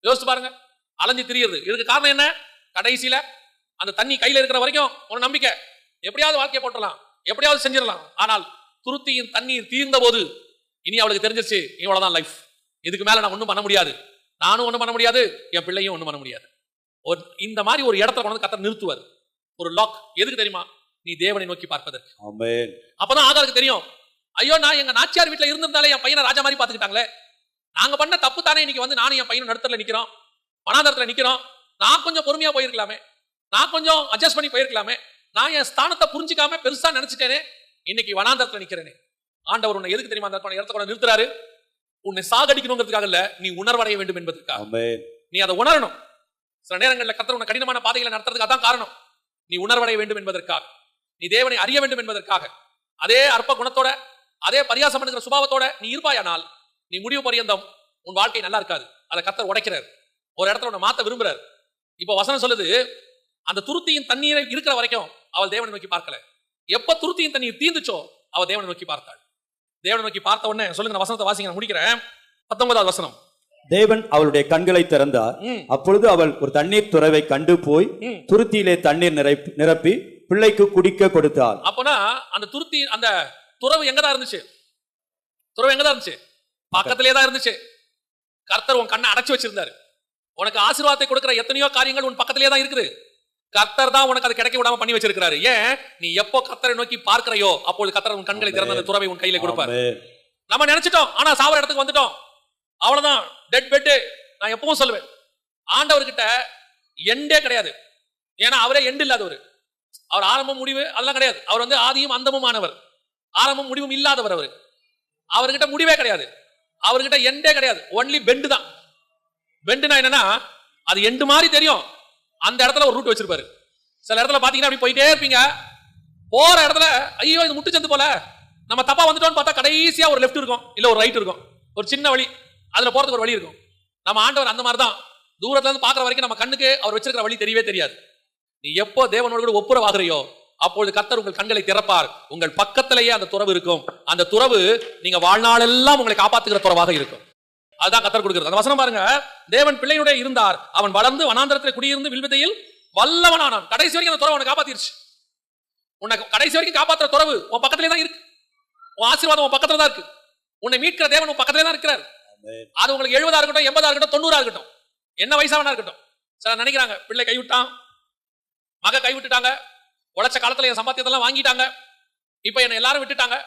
[SPEAKER 1] யோசிச்சு பாருங்க. அலைஞ்சு திரியுது இதுக்கு காரணம் என்ன? கடைசியில அந்த தண்ணி கையில இருக்கிற வரைக்கும் ஒரு நம்பிக்கை. எப்படியாவது வாழ்க்கையை போட்டலாம் எப்படியாவது செஞ்சிடலாம். ஆனால் துருத்தியின் தண்ணீர் தீர்ந்த போது இனி அவளுக்கு தெரிஞ்சிருச்சு இவ்வளவுதான் லைஃப் இதுக்கு மேல நான் ஒண்ணும் பண்ண முடியாது. நானும் ஒண்ணும் பண்ண முடியாது என் பிள்ளையும் ஒண்ணும் பண்ண முடியாது. ஒரு இந்த மாதிரி ஒரு இடத்துல கொண்டு கத்தர் நிறுத்துவார். ஒரு லாக் எதுக்கு தெரியுமா? நீ தேவனை நோக்கி பார்ப்பதற்கு. அப்பதான் ஆகாருக்கு தெரியும். ஐயோ நான் எங்க நாச்சியார் வீட்டுல இருந்திருந்தாலே என் பையனை ராஜா மாதிரி பாத்துக்கிட்டாங்களே நாங்க பண்ண தப்பு தானே இன்னைக்கு வந்து நானும் என் பையனும் நடுத்தல நிக்கிறோம். வனாந்தரத்துல நிக்கிறோம். நான் கொஞ்சம் பொறுமையா போயிருக்கலாமே. நான் கொஞ்சம் அட்ஜஸ்ட் பண்ணி போயிருக்கலாமே. நான் என் ஸ்தானத்தை புரிஞ்சுக்காம பெருசா நினைச்சிட்டேனே. இன்னைக்கு வனாந்தரத்துல நிக்கிறேனே. ஆண்டவர் உன்னை எதுக்கு தெரியுமா? அந்த இடத்த கொண்டு நிறுத்துறாரு. உன்னை சாகடிக்கணுங்கிறதுக்காக இல்ல நீ உணர்வடைய வேண்டும் என்பதற்காக. நீ அதை உணரணும். சில நேரங்களில் கத்தர் உன்னை கடினமான பாதைகளை நடத்துறதுக்கு அதான் காரணம். நீ உணர்வடைய வேண்டும் என்பதற்காக. நீ தேவனை அறிய வேண்டும் என்பதற்காக. அதே அற்ப குணத்தோட அதே பரியாசம் பண்ணுகிற சுபாவத்தோட நீ இருப்பாயானால் நீ முடிவு பரியந்தம் உன் வாழ்க்கை நல்லா இருக்காது. அதை கத்தர் உடைக்கிறார். ஒரு இடத்துல உன்னை மாத்த விரும்புறார். இப்போ வசனம் சொல்லுது அந்த துருத்தியின் தண்ணீரை இருக்கிற வரைக்கும் அவள் தேவனை நோக்கி பார்க்கல. எப்ப துருத்தியின் தண்ணீர் தீந்துச்சோ அவள் தேவனை நோக்கி பார்த்தாள். தேவனை நோக்கி பார்த்த உடனே சொல்லுங்க நான் வசனத்தை வாசிங்க முடிக்கிறேன். பத்தொன்பதாவது வசனம்.
[SPEAKER 2] தேவன் அவளுடைய கண்களை திறந்தார். அப்பொழுது அவள் ஒரு தண்ணீர் துறவை கண்டு போய். துருத்தியிலே தண்ணீர் நிரப்பி நிரப்பி பிள்ளைக்கு குடிக்க கொடுத்தாள்.
[SPEAKER 1] அப்பனா அந்த துருத்தி அந்த துறவு எங்கதான் இருந்துச்சு? துறவு எங்கதான் இருந்துச்சு? பக்கத்திலே தான் இருந்துச்சு. கர்த்தர் உன் கண்ணை அடைச்சு வச்சிருந்தாரு. உனக்கு ஆசீர்வாதத்தை கொடுக்கிற எத்தனையோ காரியங்கள் உன் பக்கத்திலே தான் இருக்குது. கர்த்தர் தான் உனக்கு அது கிடைக்க விடாம பண்ணி வச்சிருக்காரு ஏன்? நீ எப்போ கர்த்தரை நோக்கி பார்க்கறையோ அப்பொழுது கர்த்தர் உன் கண்களை திறந்த அந்த துறவை உன் கையில கொடுப்பார். நம்ம நினைச்சிட்டோம். ஆனா சாவர இடத்துக்கு வந்துட்டோம். அவ்வளவுதான். டெட் பெட்டு நான் எப்பவும் சொல்லுவேன். ஆண்டவர்கிட்ட எண்டே கிடையாது. ஏன்னா அவரே எண்டு இல்லாதவர். அவர் ஆரம்பம் முடிவு அதெல்லாம் கிடையாது. அவர் வந்து ஆதியும் அந்தமுமானவர். ஆரம்பம் முடிவும் இல்லாதவர் அவர். அவர்கிட்ட முடிவே கிடையாது. அவர்கிட்ட எண்டே கிடையாது. ஒன்லி பெண்டு தான். பெண்டுனா என்னன்னா அது எண்டு மாதிரி தெரியும். அந்த இடத்துல ஒரு ரூட் வச்சிருப்பாரு. சில இடத்துல பாத்தீங்கன்னா அப்படி போயிட்டே இருப்பீங்க. போற இடத்துல ஐயோ இது முட்டு சந்து போல. நம்ம தப்பா வந்துட்டோம்னு பார்த்தா கடைசியா ஒரு லெஃப்ட் இருக்கும். இல்ல ஒரு ரைட் இருக்கும். ஒரு சின்ன வழி. அதுல போறதுக்கு ஒரு வழி இருக்கும். நம்ம ஆண்டவர் அந்த மாதிரி தான். தூரத்துல இருந்து பாக்குற வரைக்கும் நம்ம கண்ணுக்கு அவர் வச்சிருக்கிற வழி தெரியவே தெரியாது. நீ எப்போ தேவனோடு கூட ஒப்புரவாகிறையோ அப்பொழுது கர்த்தர் உங்கள் கண்களை திறப்பார். உங்கள் பக்கத்திலேயே அந்த துறவு இருக்கும். அந்த துறவு நீங்க வாழ்நாளெல்லாம் உங்களை காப்பாத்துகிற துறவாக இருக்கும். அதுதான் கத்தர் கொடுக்கிறது. அந்த வசனம் பாருங்க. தேவன் பிள்ளையுடைய இருந்தார். அவன் வளர்ந்து வனாந்தரத்தில் குடியிருந்து வில்வித்தையில் வல்லவனானான். கடைசி வரைக்கும் அந்த துறவு அவனை காப்பாத்திருச்சு. உன்னை கடைசி வரைக்கும் காப்பாத்துற துறவு உன் பக்கத்திலே தான் இருக்கு. உன் ஆசீர்வாதம் உன் பக்கத்துல தான் இருக்கு. உன்னை மீட்கிற தேவன் உன் பக்கத்துல தான் இருக்கிறார். அது உங்களுக்கு எழுபதா இருக்கட்டும் எண்பதா இருக்கட்டும் தொண்ணூறா இருக்கட்டும். என்ன வயசா வேணா இருக்கட்டும். சில நினைக்கிறாங்க பிள்ளை கைவிட்டான் மக கைவிட்டுட்டாங்க. உழைச்ச காலத்துல என் சம்பாத்தியத்தெல்லாம் வாங்கிட்டாங்க. இப்ப என்ன எல்லாரும் விட்டுட்டாங்க.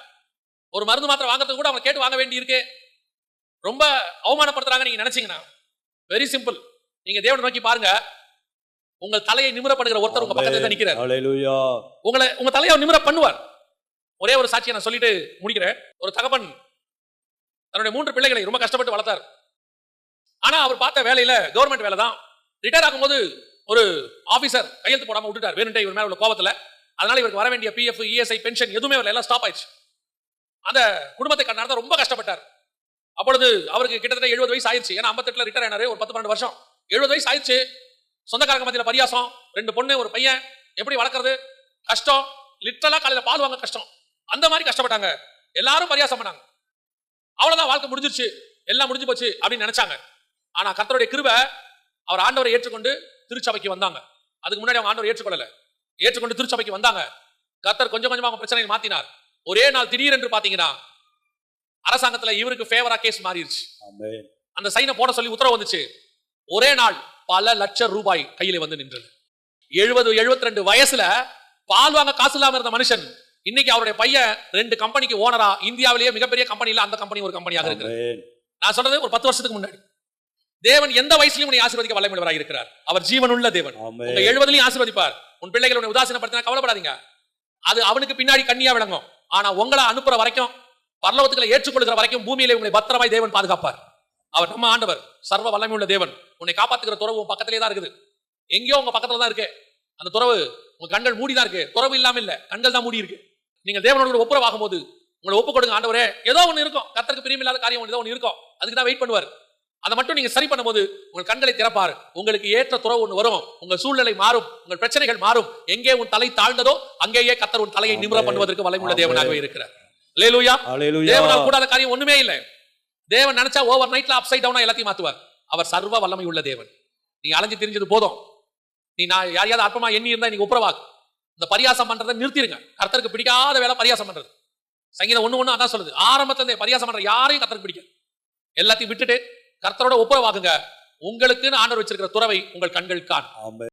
[SPEAKER 1] ஒரு மருந்து மாத்திரை வாங்குறதுக்கு கூட அவங்க கேட்டு வாங்க வேண்டி இருக்கு ரொம்ப அவமானப்படுத்துறாங்க நீங்க நினைச்சீங்கன்னா. வெரி சிம்பிள் நீங்க தேவனை நோக்கி பாருங்க. உங்கள் தலையை நிமிரப்படுகிற ஒருத்தர் உங்க பக்கத்துல நிக்கிறார். உங்களை உங்க தலையை நிமிர பண்ணுவார். ஒரே ஒரு சாட்சியை நான் சொல்லிட்டு முடிக்கிறேன். ஒரு தகப்பன் தன்னுடைய மூன்று பிள்ளைகளை ரொம்ப கஷ்டப்பட்டு வளர்த்தார். ஆனா அவர் பார்த்த வேலையில கவர்மெண்ட் வேலை தான் ரிட்டையர் ஆகும்போது ஒரு ஆபீசர் கையெழுத்து போடாம விட்டுட்டார். வேணுட்டே இவர் மேல உள்ள கோபத்துல. அதனால இவருக்கு வர வேண்டிய பிஎஃப் இஎஸ்ஐ பென்ஷன் எதுவுமே வரல. எல்லாம் ஸ்டாப் ஆயிடுச்சு. அந்த குடும்பத்தை நடத்த ரொம்ப கஷ்டப்பட்டார். அப்பொழுது அவருக்கு கிட்டத்தட்ட எழுபது வயசு ஆயிடுச்சு. ஏன்னா ஐம்பத்தெட்டுல ரிட்டையர் ஆனாரு. ஒரு பத்து பன்னெண்டு வருஷம். எழுபது வயசு ஆயிடுச்சு. சொந்தக்காரங்க மத்தியில் பரியாசம். ரெண்டு பொண்ணு ஒரு பையன். எப்படி வளர்க்கறது? கஷ்டம். லிட்டரலா காலையில் பால் வாங்க கஷ்டம். அந்த மாதிரி கஷ்டப்பட்டாங்க. எல்லாரும் பரியாசம் பண்ணாங்க. அவ்வளோதான் வாழ்க்கை முடிஞ்சிருச்சு. எல்லாம் முடிஞ்சு போச்சு அப்படின்னு நினைச்சாங்க. ஆனா கர்த்தருடைய கிருபை அவர் ஆண்டவரை ஏற்றுக்கொண்டு திருச்சபைக்கு வந்தாங்க. அதுக்கு முன்னாடி அவங்க ஆண்டவர் ஏற்றுக்கொள்ளல. ஏற்றுக்கொண்டு திருச்சபைக்கு வந்தாங்க. கர்த்தர் கொஞ்சம் கொஞ்சமா அவங்க பிரச்சனையை மாத்தினார். ஒரே நாள் திடீரென்று பாத்தீங்கன்னா அரசாங்கத்துல இவருக்கு ஃபேவரா கேஸ் மாறிடுச்சு. அந்த சைனை போட சொல்லி உத்தரவு வந்துச்சு. ஒரே நாள் பல லட்சம் ரூபாய் கையில வந்து நின்றது. எழுபது 72 ரெண்டு வயசுல பால் வாங்க காசு இல்லாம இருந்த மனுஷன் இன்னைக்கு அவருடைய பையன் ரெண்டு கம்பெனிக்கு ஓனரா இந்தியாவிலேயே மிகப்பெரிய கம்பெனில அந்த கம்பெனி ஒரு கம்பெனியாக இருக்கு நான் சொல்றது ஒரு பத்து வருஷத்துக்கு முன்னாடி. தேவன் எந்த வயசுலயும் உன்னை ஆசீர்வதிக்க வல்லமையுள்ளவராக இருக்கிறார். அவர் ஜீவனுள்ள தேவன். உங்க எழுபதுலயும் ஆசீர்வதிப்பார். உன் பிள்ளைகளை உன்னை உதாசீனப்படுத்தினா கவலைப்படாதீங்க. அது அவனுக்கு பின்னாடி கண்ணியா விளங்கும். ஆனா உங்களை அனுப்புற வரைக்கும் பரலோகத்துக்களை ஏற்றுக்கொள்கிற வரைக்கும் பூமியிலே உங்களை பத்திரமாய் தேவன் பாதுகாப்பார். அவர் நம்ம ஆண்டவர் சர்வ வல்லமையுள்ள தேவன். உன்னை காப்பாத்துகிற துறவு உன் பக்கத்திலே தான் இருக்குது. எங்கேயோ உங்க பக்கத்துல தான் இருக்கு. அந்த துறவு உங்க கண்கள் மூடி தான் இருக்கு. துறவு இல்லாம இல்ல கண்கள் தான் மூடி இருக்கு. நீங்க தேவனோட ஒப்புரவாகும் போது உங்களை ஒப்பு கொடுங்க ஆண்டவரே. ஏதோ ஒண்ணு இருக்கும். கத்தருக்கு பிரியமில்லாத காரியம் ஏதோ ஒண்ணு இருக்கும். அதுக்கு தான் வெயிட் பண்ணுவார். அதை மட்டும் நீங்க சரி பண்ணும்போது உங்கள் கண்களை திறப்பார். உங்களுக்கு ஏற்ற துறவு ஒண்ணு வரும். உங்கள் சூழ்நிலை மாறும். உங்கள் பிரச்சனைகள் மாறும். எங்கே உன் தலை தாழ்ந்ததோ அங்கேயே கத்தர் உன் தலையை நிமிர பண்ணுவதற்கு வல்லமையுள்ள தேவனாகவே இருக்கிறார். லேலூயா தேவனால் கூடாத காரியம் ஒண்ணுமே இல்லை. தேவன் நினைச்சா ஓவர் நைட்ல அப்சைட் டவுனா எல்லாத்தையும் மாத்துவார். அவர் சர்வ வல்லமை உள்ள தேவன். நீங்க அலைஞ்சு தெரிஞ்சது போதும். நீ நான் யாரையாவது அற்பமா எண்ணி இருந்தா நீங்க ஒப்புரவாக்கு இந்த பரியாசம் பண்றதை நிறுத்திடுங்க கர்த்தருக்கு பிடிக்காத வேலை பரியாசம் பண்றது. சங்கீதம் ஒண்ணு ஒண்ணு அதான் சொல்லுது. ஆரம்பத்துல இருந்தே பரியாசம் பண்ற யாரையும் கர்த்தருக்கு பிடிக்கும் எல்லாத்தையும் விட்டுட்டு கர்த்தரோட ஒப்புரவாகுங்க உங்களுக்குன்னு ஆண்டவர் வச்சிருக்கிற துறவை உங்கள் கண்கள் காண்